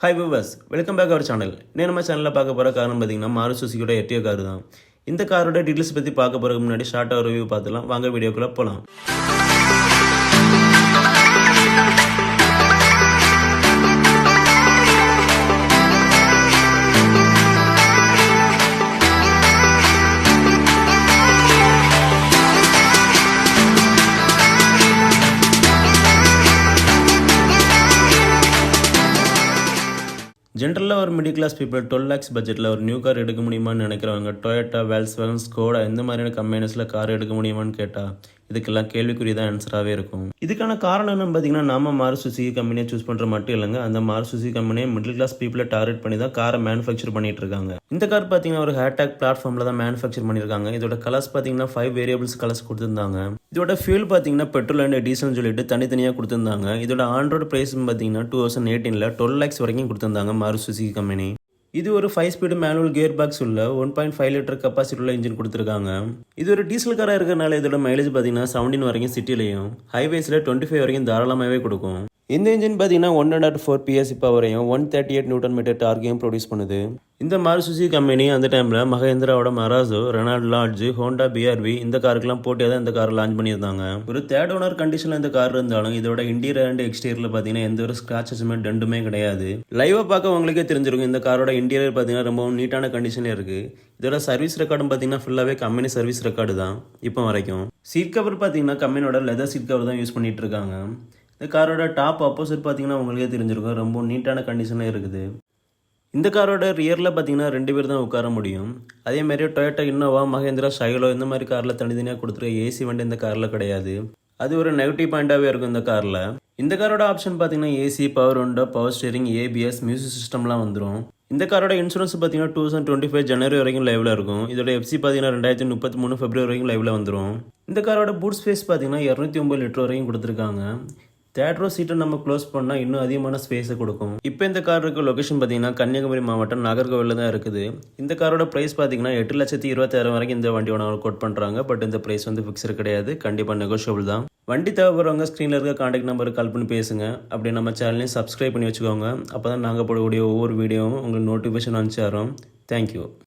Hi viewers welcome back our channel இன்னும் நம்ம சேனலில் பார்க்க போகிற காரணம் பார்த்தீங்கன்னா மாறு சுசிக்கோட எட்டியோ கார் தான். இந்த காரோட டீட்டெயில்ஸ் பற்றி பார்க்க போகிறதுக்கு முன்னாடி ஷார்ட்டாக ரிவ்யூ பார்த்துலாம் வாங்க வீடியோக்குள்ளே போகலாம் ஜென்ரலாக ஒரு middle class people twelve lakhs பட்ஜெட்டில் ஒரு நியூ கார் எடுக்க முடியுமான்னு நினைக்கிறவங்க டொயோட்டா வேல்ஸ் ஸ்கோடா இந்த மாதிரியான கம்பெனிஸில் கார் எடுக்க முடியுமான்னு கேட்டால் இதுக்கெல்லாம் கேள்விக்குரிய தான் ஆன்சராகவே இருக்கும். இதுக்கான காரணம் என்னன்னு பார்த்தீங்கன்னா நம்ம மாறு சுசுகி கம்பெனியை சூஸ் பண்ணுற மட்டும் இல்லைங்க. அந்த மாறு சுசுகி கம்பெனியை மிடில் கிளாஸ் பீப்புளை டார்கெட் பண்ணி தான் காரை மேனுஃபேக்சர் பண்ணிட்டு இருக்காங்க. இந்த கார் பார்த்தீங்கன்னா ஒரு ஹேட்டாக் பிளாட்ஃபார்மில் தான் மேனுஃபேக்சர் பண்ணியிருக்காங்க இதோட கலர்ஸ் பார்த்தீங்கன்னா ஃபைவ் வேரியபிள்ஸ் கலர்ஸ் கொடுத்துருந்தாங்க. இதோட ஃபியூல் பார்த்தீங்கன்னா பெட்ரோல் அண்ட் டீசல்னு சொல்லிட்டு தனித்தனியாக கொடுத்துருந்தாங்க. இதோட ஆண்ட்ராய்டு ப்ரைஸ் பார்த்தீங்கன்னா டூ தௌசண்ட் எயிட்டீனில் டுவெல் லேக்ஸ் வரைக்கும் கொடுத்துருந்தாங்க மாறு சுசுகி கம்பெனி இது ஒரு five speed manual gear box உள்ள one point five litre capacity உள்ள இன்ஜின் கொடுத்துருக்காங்க. இது ஒரு டீசல் காராக இருக்கிறனால இதோட மைலேஜ் பார்த்தீங்கன்னா செவன்டீன் வரைக்கும் சிட்டிலையும் ஹைவேஸில் டுவெண்ட்டி ஃபைவ் வரைக்கும் தாராளமாகவே கொடுக்கும். இந்த இன்ஜின் பார்த்தீங்கன்னா one hundred four BSc பவரையும் one thirty eight newton metre டார்கையும் produce பண்ணுது. இந்த மாருசுசி கம்பெனி அந்த டைமில் மகேந்திராவோட Marazzo Renault Lodgy Honda BRV இந்த காருக்கெல்லாம் போட்டியாக தான் இந்த காரை லான்ச் பண்ணியிருந்தாங்க. ஒரு தேர்ட் ஓனர் கண்டிஷனில் இந்த கார் இருந்தாலும் இதோட இன்டீரியர் அண்ட் எக்ஸ்டீரியரில் பார்த்தீங்கன்னா எந்த ஒரு ஸ்க்ராச்சஸுமே டெண்டுமே கிடையாது. லைவாக பார்க்க உங்களுக்கே தெரிஞ்சிருக்கும் இந்த காரோட இன்டீரியர் பார்த்தீங்கன்னா ரொம்பவும் நீட்டான கண்டிஷனில் இருக்குது இதோட சர்வீஸ் ரெக்கார்டும் பார்த்தீங்கன்னா ஃபுல்லாகவே கம்பெனி சர்வீஸ் ரெக்கார்டு தான் இப்போ வரைக்கும். சீட் கவர் பார்த்தீங்கன்னா கம்பெனியோட லெதர் சீட் கவர் தான் யூஸ் பண்ணிட்டு இருக்காங்க. இந்த காரோட டாப் ஆப்போசிட் பார்த்தீங்கன்னா உங்களுக்கே தெரிஞ்சிருக்கும் ரொம்ப நீட்டான கண்டிஷனில் இருக்குது. இந்த காரோட ரியரில் பார்த்தீங்கன்னா ரெண்டு பேர் தான் உட்கார முடியும். அதேமாதிரி டொயோட்டா இன்னோவா மகேந்திரா ஷைலோ இந்த மாதிரி காரில் தனித்தனியாக கொடுத்துருக்க ஏசி வண்டி இந்த காரில் கிடையாது. அது ஒரு நெகட்டிவ் பாயிண்டாகவே இருக்கும் இந்த காரில் இந்த காரோட ஆப்ஷன் பார்த்தீங்கன்னா AC power window power steering ABS music சிஸ்டம்லாம் வந்துடும் இந்த காரோட இன்சூரன்ஸ் பார்த்தீங்கன்னா டூ தௌசண்ட் டுவெண்ட்டி ஃபைவ் ஜனவரி வரைக்கும் லைவ்ல இருக்கும். இதோட எஃப்சி பார்த்தீங்கன்னா ரெண்டாயிரத்தி முப்பத்தி மூணு ஃபெப்ரவரி வரைக்கும் லைவ்ல வந்துடும் இந்த காரோட பூட் ஸ்பேஸ் பார்த்தீங்கன்னா இரநூத்தி ஒம்பது லிட்டர் வரைக்கும் கொடுத்துருக்காங்க. தேர்ட் சீட்டை நம்ம க்ளோஸ் பண்ணால் இன்னும் அதிகமான ஸ்பேஸை கொடுக்கும். இப்போ இந்த கார் இருக்க லொகேஷன் பார்த்தீங்கன்னா கன்னியாகுமரி மாவட்டம் நாகர்கோவிலில் தான் இருக்குது. இந்த காரோட ப்ரைஸ் பார்த்தீங்கன்னா எட்டு லட்சத்தி இருபத்தாயிரம் வரைக்கும் இந்த வண்டியோட கோட் பண்ணுறாங்க பட் இந்த ப்ரைஸ் வந்து ஃபிக்ஸர் கிடையாது. கண்டிப்பாக நெகோஷியபிள் தான். வண்டி தேவைப்படுறவங்க ஸ்க்ரீனில் இருக்க காண்டாக்ட் நம்பருக்கு கால் பண்ணி பேசுங்க. அப்படி நம்ம சேனலையும் சப்ஸ்கிரைப் பண்ணி வச்சுக்கோங்க. அப்போ தான் நாங்கள் போடக்கூடிய ஒவ்வொரு வீடியோவும் உங்களுக்கு நோட்டிஃபிகேஷன் அனுப்பிச்சாரோம் தேங்க்யூ